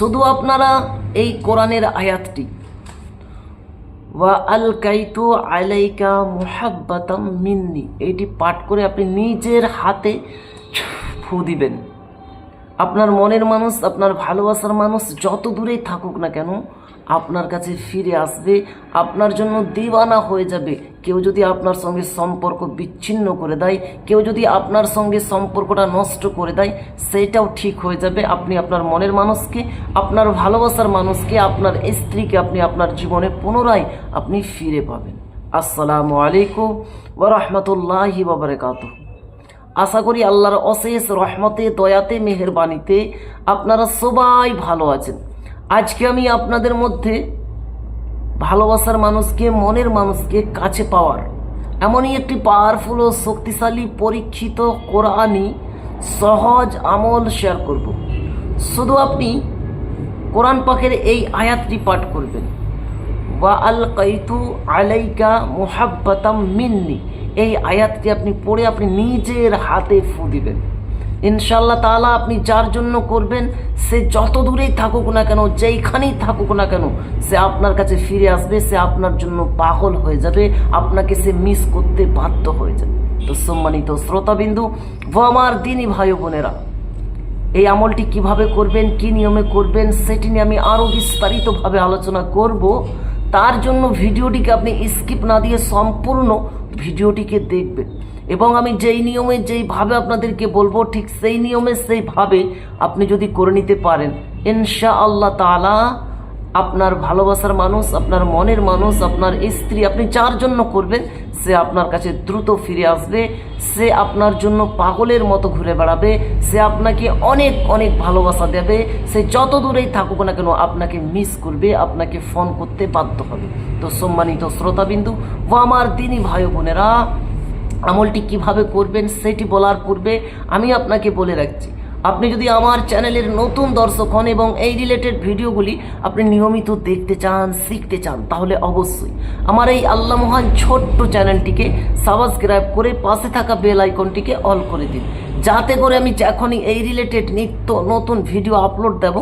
শুধু আপনারা এই কোরআনের আয়াতটি। ওয়া আল কাইতু আলাইকা মোহাব্বাতাম মিন্নি। এইটি পাঠ করে আপনি নিজের হাতে ফু দিবেন। আপনার মনের মানুষ, আপনার ভালোবাসার মানুষ যত দূরেই থাকুক না কেন আপনার কাছে ফিরে আসবে, আপনার জন্য দিওয়ানা হয়ে যাবে। কেউ যদি আপনার সঙ্গে সম্পর্ক বিচ্ছিন্ন করে দেয়, কেউ যদি আপনার সঙ্গে সম্পর্কটা নষ্ট করে দেয়, সেটাও ঠিক হয়ে যাবে। আপনি আপনার মনের মানুষকে, আপনার ভালোবাসার মানুষকে, আপনার স্ত্রীকে আপনি আপনার জীবনে পুনরায় আপনি ফিরে পাবেন। আসসালামু আলাইকুম রাহমাতুল্লাহি ওয়া বারাকাতুহু। আশা করি আল্লাহর অশেষ রহমতে, দয়াতে, মেহেরবানিতে আপনারা সবাই ভালো আছেন। আজকে আমি আপনাদের মধ্যে ভালোবাসার মানুষকে, মনের মানুষকে কাছে পাওয়ার, এমনই একটি পাওয়ারফুল ও শক্তিশালী, পরীক্ষিত কোরআনই সহজ আমল শেয়ার করব। শুধু আপনি কোরআন পাকের এই আয়াতটি পাঠ করবেন। ওয়া আল কাইতু আলাইকা মুহাব্বাতাম মিন্নি, এই আয়াতটি আপনি পড়ে আপনি নিজের হাতে ফু দিবেন। ইনশাল্লাহ তাআলা আপনি যার জন্য করবেন, সে যত দূরেই থাকুক না কেন, যেইখানেই থাকুক না কেন, সে আপনার কাছে ফিরে আসবে, সে আপনার জন্য পাগল হয়ে যাবে, আপনাকে সে মিস করতে বাধ্য হয়ে যাবে। তো সম্মানিত শ্রোতাবিন্দু, ও আমার দিনী ভাই বোনেরা, এই আমলটি কীভাবে করবেন, কি নিয়মে করবেন, সেটি নিয়ে আমি আরও বিস্তারিতভাবে আলোচনা করব। তার জন্য ভিডিওটিকে আপনি স্কিপ না দিয়ে সম্পূর্ণ ভিডিওটিকে দেখবেন। এবং আমি যেই নিয়মে, যেইভাবে আপনাদেরকে বলব, ঠিক সেই নিয়মে, সেইভাবে আপনি যদি করে নিতে পারেন ইনশা আল্লাহ তালা আপনার ভালোবাসার মানুষ, আপনার মনের মানুষ, আপনার স্ত্রী, আপনি যার জন্য করবেন, সে আপনার কাছে দ্রুত ফিরে আসবে, সে আপনার জন্য পাগলের মতো ঘুরে বেড়াবে, সে আপনাকে অনেক অনেক ভালোবাসা দেবে, সে যত দূরেই থাকুক না কেন আপনাকে মিস করবে, আপনাকে ফোন করতে বাধ্য হবে। তো সম্মানিত শ্রোতাবিন্দু, ও আমার দিনই ভাই বোনেরা, আমলটি কীভাবে করবেন সেটি বলার পূর্বে আমি আপনাকে বলে রাখছি আপনি যদি আমার চ্যানেলের নতুন দর্শক হন এবং এই রিলেটেড ভিডিওগুলি আপনি নিয়মিত দেখতে চান, শিখতে চান, তাহলে অবশ্যই আমার এই আল্লাহ মহান ছোট্ট চ্যানেলটিকে সাবস্ক্রাইব করে পাশে থাকা বেল আইকনটিকে অল করে দিন। যাতে করে আমি যখনই এই রিলেটেড নিত্য নতুন ভিডিও আপলোড দেব,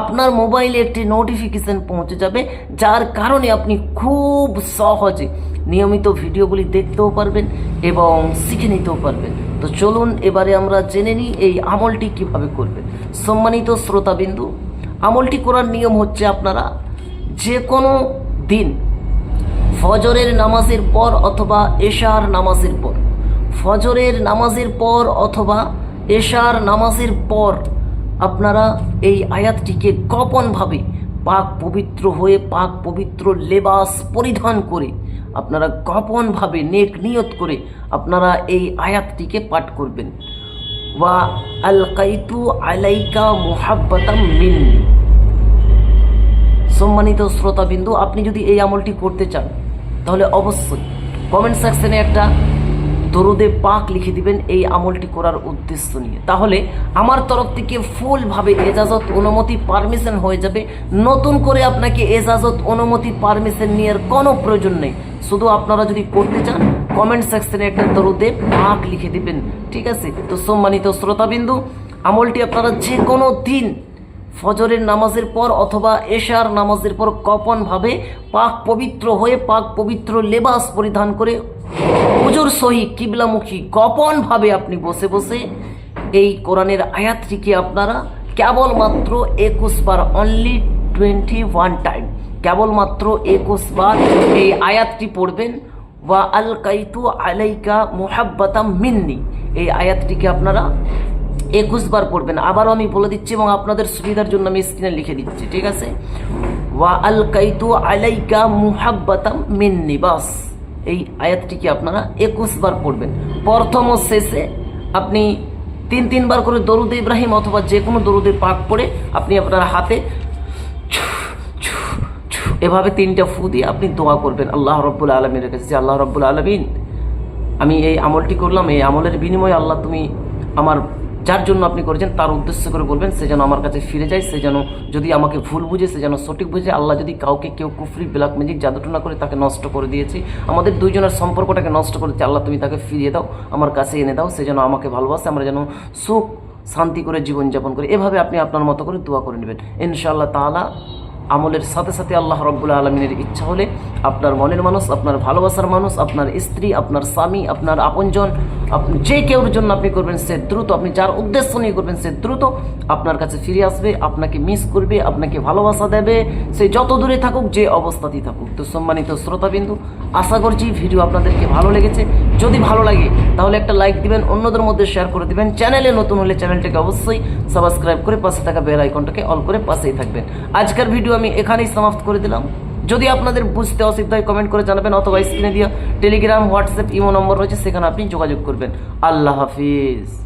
আপনার মোবাইলে একটি নোটিফিকেশন পৌঁছে যাবে, যার কারণে আপনি খুব সহজে নিয়মিত ভিডিওগুলি দেখতেও পারবেন এবং শিখে নিতেও পারবেন। তো চলুন এবারে আমরা জেনে নিই এই আমলটি কীভাবে করবেন সম্মানিত শ্রোতাবিন্দু, আমলটি করার নিয়ম হচ্ছে আপনারা যে কোনো দিন ফজরের নামাজের পর অথবা এশার নামাজের পর, ফজরের নামাজের পর অথবা এশার নামাজের পর আপনারা এই আয়াতটিকে গোপনভাবে পাক পবিত্র হয়ে পাক পবিত্র লেবাস পরিধান করে আপনারা গোপনভাবে নেক নিয়ত করে আপনারা এই আয়াতটিকে পাঠ করবেন। ওয়া আল কাইতু আলাইকা মোহাব্বতাম মিন্নি সম্মানিত শ্রোতাবিন্দু, আপনি যদি এই আমলটি করতে চান, তাহলে অবশ্যই কমেন্ট সেকশনে একটা দরুদে পাক লিখে দিবেন এই আমলটি করার উদ্দেশ্য নিয়ে। তাহলে আমার তরফ থেকে ফুলভাবে এজাজত অনুমতি পারমিশন হয়ে যাবে। নতুন করে আপনাকে এজাজত অনুমতি পারমিশন নেওয়ার কোনো প্রয়োজন নেই। শুধু আপনারা যদি করতে চান কমেন্ট সেকশনে একটা দরুদে পাক লিখে দিবেন। ঠিক আছে? তো সম্মানিত শ্রোতাবিন্দু, আমলটি আপনারা যে কোনো দিন ফজরের নামাজের পর অথবা এশার নামাজের পর কপনভাবে পাক পবিত্র হয়ে পাক পবিত্র লেবাস পরিধান করে হুজুর সহি কিবলামুখী গোপনভাবে আপনি বসে বসে এই কোরআনের আয়াতটিকে আপনারা কেবলমাত্র একুশ বার অনলি টোয়েন্টি ওয়ান টাইম কেবলমাত্র একুশ বার এই আয়াতটি পড়বেন। ওয়া আল কাইতু আলাইকা মুহাব্বাতাম মিন্নি, এই আয়াতটিকে আপনারা একুশ বার পড়বেন। আবারও আমি বলে দিচ্ছি এবং আপনাদের সুবিধার জন্য আমি স্ক্রিনে লিখে দিচ্ছি, ঠিক আছে? ওয়া আল কাইতু আলাইকা মুহাব্বাতাম মিন্নি বাস এই আয়াতটিকে আপনারা একুশ বার পড়বেন? প্রথম ও শেষে আপনি তিন তিনবার করে দরুদ ইব্রাহিম অথবা যে কোনো দরুদে পাক পড়ে আপনি আপনার হাতে এভাবে তিনটা ফু দিয়ে আপনি দোয়া করবেন আল্লাহ রব্বুল আলমীর কাছে, যে আল্লাহ রব্বুল আলমিন, আমি এই আমলটি করলাম, এই আমলের বিনিময়ে আল্লাহ তুমি আমার যার জন্য আপনি করেছেন, তার উদ্দেশ্য করে বলবেন, সে যেন আমার কাছে ফিরে যায়, সে যেন যদি আমাকে ভুল বুঝে, সে যেন সঠিক বুঝে, আল্লাহ যদি কাউকে কেউ কুফরি, ব্ল্যাক ম্যাজিক, জাদুটনা করে তাকে নষ্ট করে দিয়েছে, আমাদের দুইজনের সম্পর্কটাকে নষ্ট করেছে আল্লাহ তুমি তাকে ফিরিয়ে দাও, আমার কাছে এনে দাও, সে যেন আমাকে ভালোবাসে, আমরা যেন সুখ, শান্তি করে জীবনযাপন করে। এভাবে আপনি আপনার মতো করে দোয়া করে নেবেন। ইনশাআল্লাহ তাআলা আমলের সাথে সাথে আল্লাহ রব্বুল আলমিনের ইচ্ছা হলে আপনার মনের মানুষ, আপনার ভালোবাসার মানুষ, আপনার স্ত্রী, আপনার স্বামী, আপনার আপনজন, আপনি যে কেউর জন্য আপনি করবেন সে দ্রুত, আপনি যার উদ্দেশ্য নিয়ে করবেন সে দ্রুত আপনার কাছে ফিরে আসবে, আপনাকে মিস করবে, আপনাকে ভালোবাসা দেবে। সে যত দূরে থাকুক, যে অবস্থাতেই থাকুক। তো সম্মানিত শ্রোতাবিন্দু, আশা করছি ভিডিও আপনাদেরকে ভালো লেগেছে। যদি ভালো লাগে, তাহলে একটা লাইক দিবেন, অন্যদের মধ্যে শেয়ার করে দিবেন। চ্যানেলে নতুন হলে চ্যানেলটাকে অবশ্যই সাবস্ক্রাইব করে পাশে থাকা বেল আইকনটাকে অল করে পাশেই থাকবেন। আজকের ভিডিও আমি এখানেই সমাপ্ত করে দিলাম। যদি আপনাদের বুঝতে অসুবিধা হয় কমেন্ট করে জানাবেন অথবা স্ক্রিনে দিয়ে টেলিগ্রাম হোয়াটসঅ্যাপ ইমো নম্বর রয়েছে, সেখানে আপনি যোগাযোগ করবেন। আল্লাহ হাফিজ।